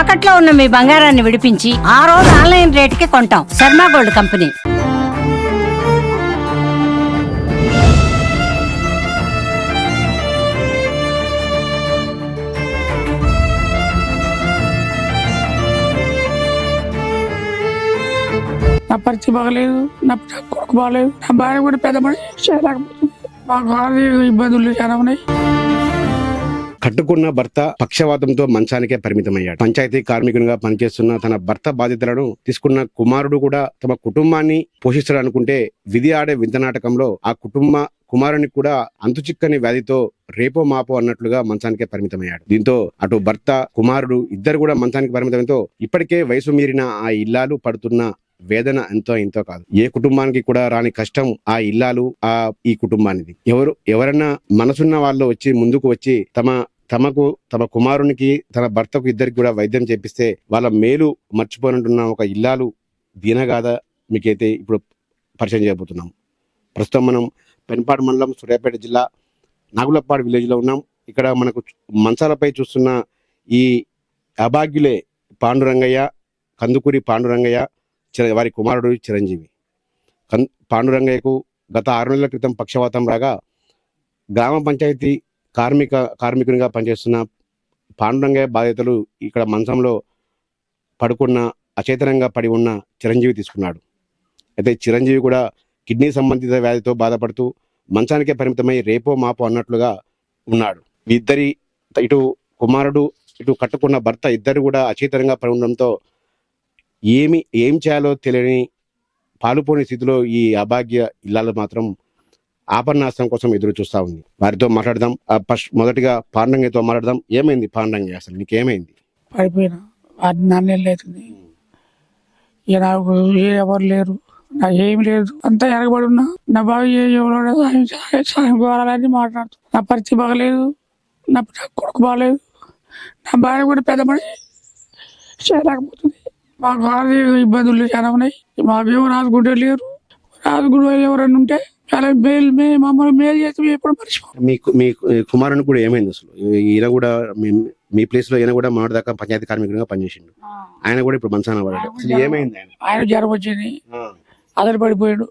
తాకట్లో ఉన్న మీ బంగారాన్ని విడిపించి ఆ రోజు ఆన్లైన్ రేటుకి కొంటాం. Sharma gold company. నా పరిస్థితి బాగలేదు నా కొడుకు బాగలేదు నా భార్య కూడా పెద్ద మనిషి చేయలేకపోతుంది. మాకు ఆర్థిక ఇబ్బందులు చాలా ఉన్నాయి. కట్టుకున్న భర్త పక్షవాతంతో మంచానికే పరిమితమయ్యాడు. పంచాయతీ కార్మికునిగా పనిచేస్తున్న తన భర్త బాధ్యతలను తీసుకున్న కుమారుడు కూడా తమ కుటుంబాన్ని పోషిస్తాడనుకుంటే విధి ఆడే వింత నాటకంలో ఆ కుటుంబ కుమారుని కూడా అంతుచిక్కని వ్యాధితో రేపో మాపో అన్నట్లుగా మంచానికే పరిమితమయ్యాడు. దీంతో అటు భర్త కుమారుడు ఇద్దరు కూడా మంచానికి పరిమితంతో ఇప్పటికే వయసు మీరిన ఆ ఇల్లాలు పడుతున్న వేదన ఎంతో ఎంతో కాదు. ఏ కుటుంబానికి కూడా రాని కష్టం ఆ ఇల్లాలు ఆ ఈ కుటుంబానిది. ఎవరు ఎవరన్నా మనసున్న వాళ్ళు వచ్చి ముందుకు వచ్చి తమ తమకు తమ కుమారునికి తన భర్తకు ఇద్దరికి కూడా వైద్యం చేపిస్తే వాళ్ళ మేలు మర్చిపోనంటున్న ఒక ఇల్లాలు దీనగాథ మీకైతే ఇప్పుడు పరిచయం చేయబోతున్నాం. ప్రస్తుతం మనం పెన్పాడు మండలం సూర్యాపేట జిల్లా నాగులప్పాడు విలేజ్లో ఉన్నాం. ఇక్కడ మనకు మంచాలపై చూస్తున్న ఈ అభాగ్యులే పాండురంగయ్య కందుకూరి పాండురంగయ్య చిర- వారి కుమారుడు చిరంజీవి. కన్ పాండురంగయ్యకు గత ఆరు నెలల క్రితం పక్షవాతం రాగా గ్రామ పంచాయతీ కార్మిక కార్మికునిగా పనిచేస్తున్న పాండురంగయ్య బాధితులు ఇక్కడ మంచంలో పడుకున్న అచేతనంగా పడి ఉన్న చిరంజీవి తీసుకున్నాడు. అయితే చిరంజీవి కూడా కిడ్నీ సంబంధిత వ్యాధితో బాధపడుతూ మంచానికే పరిమితమై రేపో మాపో అన్నట్లుగా ఉన్నాడు. ఈ ఇద్దరి ఇటు కుమారుడు ఇటు కట్టుకున్న భర్త ఇద్దరు కూడా అచేతనంగా పడి ఉండడంతో ఏమి ఏం చేయాలో తెలియని పాలుపోని స్థితిలో ఈ అభాగ్య ఇల్లాలు మాత్రం ఆపన్నాస్తం కోసం ఎదురు చూస్తా ఉంది. వారితో మాట్లాడదాం. ఆ ఫస్ట్ మొదటిగా పాండంగతో మాట్లాడదాం. ఏమైంది పాండంగి అసలు? నీకేమైంది? పడిపోయిన. అది అవుతుంది ఇక నాకు ఏ ఎవరు లేరు. నాకు ఏమి లేదు. అంతా ఎరగబడి ఉన్నా. నా బావి ఏ సాయం కోరాలని మాట్లాడుతూ. నా పరిస్థితి బాగలేదు. నా నా కొడుకు బాగలేదు. నా భార్య కూడా పెద్ద మనిషి చేయలేకపోతుంది. మాకు ఆర్థిక ఇబ్బందులు చాలా ఉన్నాయి. మాకు ఎవరు రాసుకుంటే లేరు. రాసుకుంటే ఎవరైనా ఉంటే చాలా మేలు మే మమ్మల్ని మేలు చేసి మేము ఎప్పుడు మర్చిపోం. మీ మీ కుమారుని కూడా ఏమైంది అసలు? ఈయన కూడా మీ- మీ ప్లేస్లో ఈయన కూడా మొన్నటి దాకా పంచాయతీ కార్మికుడిగా పనిచేసిండు. ఆయన కూడా ఇప్పుడు మంచాన పడ్డాడు. అసలు ఏమైంది ఆయన? ఆయన జ్వరం వచ్చింది. ఆ, అదలు పడిపోయాడు.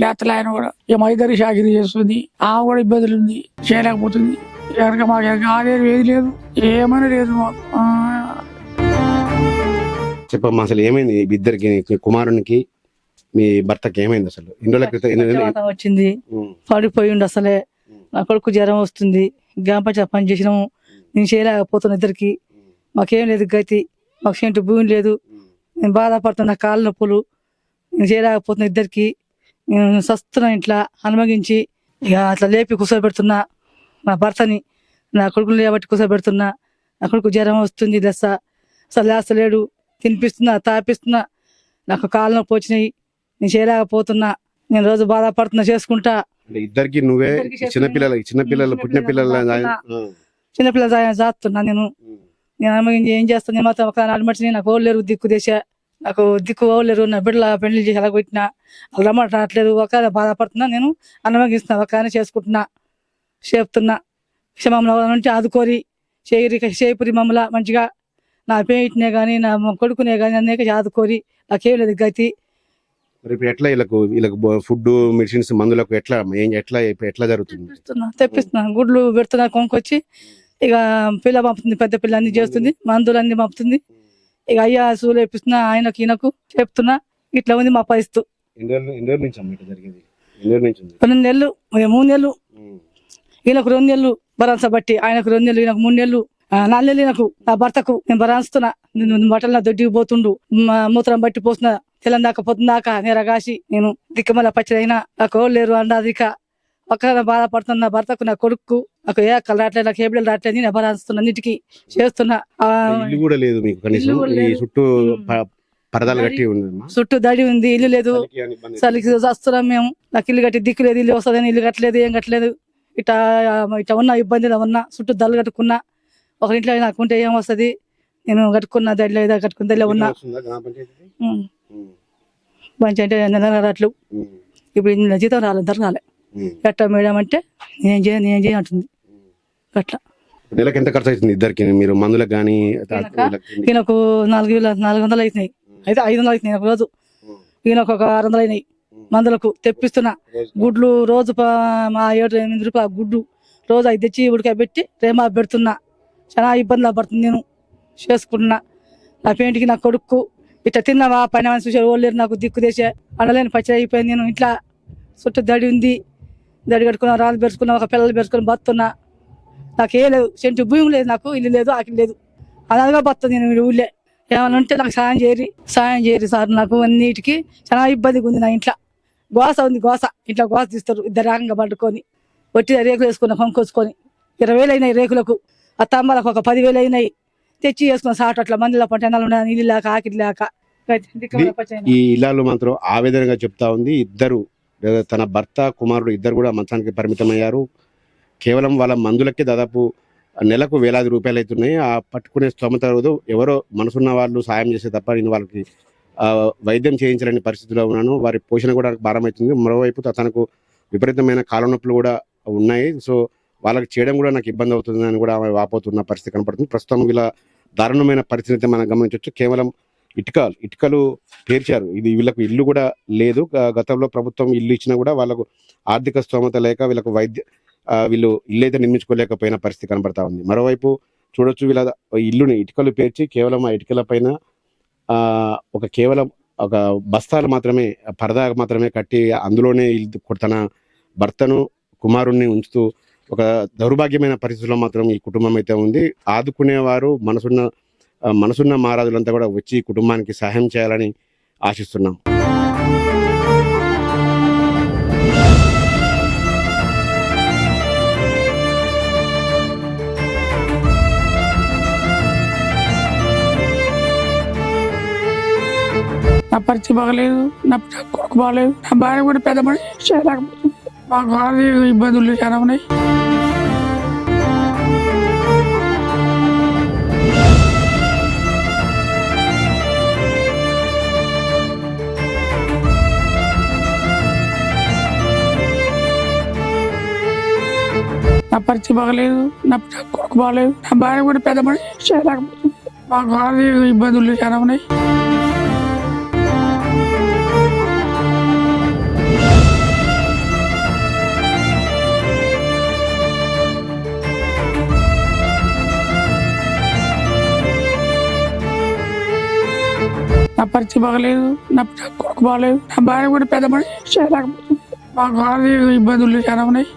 లేతలు ఆయన కూడా ఈ మైదరి షాకిరి చేస్తుంది. ఆమె కూడా ఇబ్బందులు ఉంది. చేయలేకపోతుంది. కనుక మాకు ఇంకా ఆదేశం ఏది లేదు. ఏమని లేదు మాకు. ఆ, చెప్పమ్మా అసలు ఏమైంది? ఇద్దరికి కుమారునికి మీ భర్తకి ఏమైంది అసలు? రోజుల క్రితం వచ్చింది. ఉమ్, పడిపోయిండు అసలే. నా కొడుకు జ్వరం వస్తుంది. గ్రామ పంచాయతీ పని చేసినాము. నేను చేయలేకపోతున్నా ఇద్దరికి. మాకేం లేదు గతి. మాకు చేంటు భూమి లేదు. నేను బాధపడుతున్నా కాళ్ళ నొప్పులు. నేను చేయలేకపోతున్నా ఇద్దరికి. నేను సస్తున్నా ఇంట్లో అనుమగించి ఇక అట్లా లేపి కూర్చోబెడుతున్నా నా భర్తని నా కొడుకుని లేబట్టి కూర్చోబెడుతున్నా నా కొడుకు జ్వరం వస్తుంది దశ. అసలు లేస్తలేడు. తినిపిస్తున్నా తాపిస్తున్నా నాకు కాళ్ళ నొప్పి వచ్చినాయి నేను చేయలేకపోతున్నా నేను రోజు బాధపడుతున్నా చేసుకుంటా. ఇద్దరికి నువ్వే చిన్నపిల్లలు చిన్నపిల్లలు పుట్టిన పిల్లలు చిన్నపిల్లలు జాస్తున్నా నేను. నేను ఏం చేస్తాను నేను మాత్రం ఒక నాలుగు మనిషిని నాకు ఓలేరు దిక్కు దేశ నాకు దిక్కు ఓలేరు నా బిడ్డల పెళ్ళి చేసి అలా పెట్టినా వాళ్ళు రమ్మంట రావట్లేదు ఒక బాధపడుతున్నా నేను అనుమగిస్తున్నా ఒక చేసుకుంటున్నా చెప్తున్నా. క్షమమ్మల నుంచి ఆదుకోరి చేయరి చేపురి మమ్మల మంచిగా నా పేటినే కానీ నా కొడుకునే కానీ అనేక ఆదుకోరి నాకేం లేదు గతి. ఇప్పుడు ఎట్లా వీళ్ళకు వీళ్ళకు ఫుడ్ మెడిసిన్స్ మందులకు ఎట్లా ఏం ఎట్లా ఎట్లా జరుగుతుంది? తెప్పిస్తున్నా తెప్పిస్తున్నా. గుడ్లు పెడుతున్నా కొంకొచ్చి ఇక పిల్ల పంపుతుంది పెద్ద పిల్ల అన్ని చేస్తుంది మందులు అన్ని పంపుతుంది. ఇక అయ్యా సూలు వేపిస్తున్నా ఆయనకు ఈయనకు చెప్తున్నా ఇట్లా ఉంది మా పరిస్థితి. రెండు నెలలు మూడు నెలలు. ఈయనకు రెండు నెలలు భరాంస బట్టి ఆయనకు రెండు నెలలు ఈయనకు మూడు నెలలు. నెలలు ఈయనకు నా భర్తకు నేను భరాంస్తున్నా నేను బట్టలు నా దొడ్డికి పోతుండు. మూత్రం బట్టి పోస్తున్నా తెల్లని దాకా పొద్దున్నాక నేరగాసి నేను దిక్కమల పచ్చడైనా. నాకు ఎవరు లేరు అన్నదిక. ఒక్క బాధపడుతున్నా భర్తకు నా కొడుకు నాకు ఏ అక్కలు రావట్లేదు నాకు ఏ బిడ్డలు రావట్లేదు నేను భరాస్తున్నా అన్నిటికీ చేస్తున్నా. ఇల్లు కూడా లేదు మీకు కనీసం. చుట్టూ పరదాలు కట్టి దడి ఉంది ఇల్లు లేదు. చలికి వస్తున్నాం మేము. నాకు ఇల్లు కట్టి దిక్కు లేదు ఇల్లు వస్తుందని ఇల్లు కట్టలేదు ఏం కట్టలేదు. ఇట్లా ఇట్లా ఉన్న ఇబ్బందిలో ఉన్నా చుట్టూ దళ్ళు కట్టుకున్నా. ఒక ఇంట్లో నాకు ఉంటే ఏం వస్తుంది? నేను కట్టుకున్న దడిలో ఏదో కట్టుకున్న దడిలో ఉన్నా. మంచి అంటే ఉమ్. ఇప్పుడు ఇందులో జీతం రాలేదు ధర రాలే. ఎట్ట మేడం అంటే నేను చేయ నేను చేయ అంటుంది. అట్లా. నెలకు ఎంత ఖర్చు అవుతుంది ఇద్దరికి? మీరు మందులకు కానీ ఈయనకా? నాలుగు వేల నాలుగు వందలు అవుతున్నాయి. అయితే ఐదు వందలు అవుతున్నాయి ఒక రోజు. ఈయనకు ఒక ఆరు వందలు అయినాయి. మందులకు తెప్పిస్తున్నా. గుడ్లు రోజు మా ఏడు ఎనిమిది రూపాయలు గుడ్డు రోజు అవి తెచ్చి ఉడకబెట్టి రేమా పెడుతున్నా. చాలా ఇబ్బందులు పడుతుంది నేను చేసుకుంటున్నా. నా పెయింట్కి నా కొడుకు ఇట్లా తిన్నావా? పని మనిషి చూసే ఓళ్ళు లేరు నాకు దిక్కు తెచ్చే అడలేని పచ్చడి అయిపోయింది. నేను ఇట్లా చుట్టూ దడి ఉంది. దడి కట్టుకున్నా రాళ్ళు పెరుచుకున్నా ఒక పిల్లలు పెరుచుకుని బతున్నా నాకు ఏ లేదు. సెంటు భూమి లేదు నాకు ఇల్లు లేదు ఆకి లేదు. అలాగా బతుంది నేను ఈ ఊళ్ళే. ఏమైనా ఉంటే నాకు సాయం చేయరు సాయం చేయరు సార్. నాకు అన్నిటికీ చాలా ఇబ్బందిగా ఉంది నా ఇంట్లో. గోస ఉంది గోస. ఇంట్లో గోస తీస్తారు ఇద్దరు రాగంగా పట్టుకొని. ఒట్టి రేకులు వేసుకున్న కొనుక్కొచ్చుకొని. ఇరవై వేలు అయినాయి రేకులకు. ఆ తమ్మలకు ఒక పదివేలు అయినాయి. తెచ్చి వేసుకున్న సాట అట్లా మందిలో ఉన్నాయి? నీళ్ళు లేక ఆకిలి లేక. ఈ ఇల్లాలు మాత్రం ఆవేదనగా చెప్తా ఉంది. ఇద్దరు తన భర్త కుమారుడు ఇద్దరు కూడా మంచానికి పరిమితమయ్యారు. కేవలం వాళ్ళ మందులకే దాదాపు నెలకు వేలాది రూపాయలు అవుతున్నాయి. ఆ పట్టుకునే స్తోమత రోజు ఎవరో మనసున్న వాళ్ళు సాయం చేసే తప్ప నేను వాళ్ళకి ఆ, వైద్యం చేయించలేని పరిస్థితిలో ఉన్నాను. వారి పోషణ కూడా భారం అవుతుంది. మరోవైపు తనకు విపరీతమైన కాళ్ళ నొప్పులు కూడా ఉన్నాయి. సో వాళ్ళకి చేయడం కూడా నాకు ఇబ్బంది అవుతుంది అని కూడా ఆమె వాపోతున్న పరిస్థితి కనపడుతుంది. ప్రస్తుతం వీళ్ళ దారుణమైన పరిస్థితి మనం గమనించవచ్చు. కేవలం ఇటుకలు ఇటుకలు పేర్చారు. ఇది వీళ్ళకు ఇల్లు కూడా లేదు. గతంలో ప్రభుత్వం ఇల్లు ఇచ్చినా కూడా వాళ్ళకు ఆర్థిక స్తోమత లేక వీళ్ళకు వైద్య వీళ్ళు ఇల్లు అయితే నిర్మించుకోలేకపోయిన పరిస్థితి కనబడతా ఉంది. మరోవైపు చూడొచ్చు వీళ్ళ ఇల్లుని ఇటుకలు పేర్చి కేవలం ఆ ఇటుకల పైన ఒక కేవలం ఒక బస్తాలు మాత్రమే పరదా మాత్రమే కట్టి అందులోనే ఇల్లు- తన భర్తను కుమారుణ్ణి ఉంచుతూ ఒక దౌర్భాగ్యమైన పరిస్థితుల్లో మాత్రం ఈ కుటుంబం అయితే ఉంది. ఆదుకునేవారు మనసున్న మనసున్న మహారాజులంతా కూడా వచ్చి ఈ కుటుంబానికి సహాయం చేయాలని ఆశిస్తున్నాం. నా పరిస్థితి బాగలేదు నా నా కొడుకు బాగలేదు నా భార్య కూడా పెద్ద మనిషి చేయలేకపోతుంది. మాకు ఆర్థిక ఇబ్బందులు చాలా ఉన్నాయి. నా పరిస్థితి బాగలేదు నా నా కొడుకు బాగలేదు నా భార్య కూడా పెద్ద మనిషి చేయలేకపోతుంది మాకు ఆర్థిక ఇబ్బందులు చాలా ఉన్నాయి నా పరిస్థితి బాగలేదు నా నా కొడుకు బాగలేదు నా భార్య కూడా పెద్ద మనిషి చేయలేకపోతుంది మాకు ఆర్థిక ఇబ్బందులు చాలా ఉన్నాయి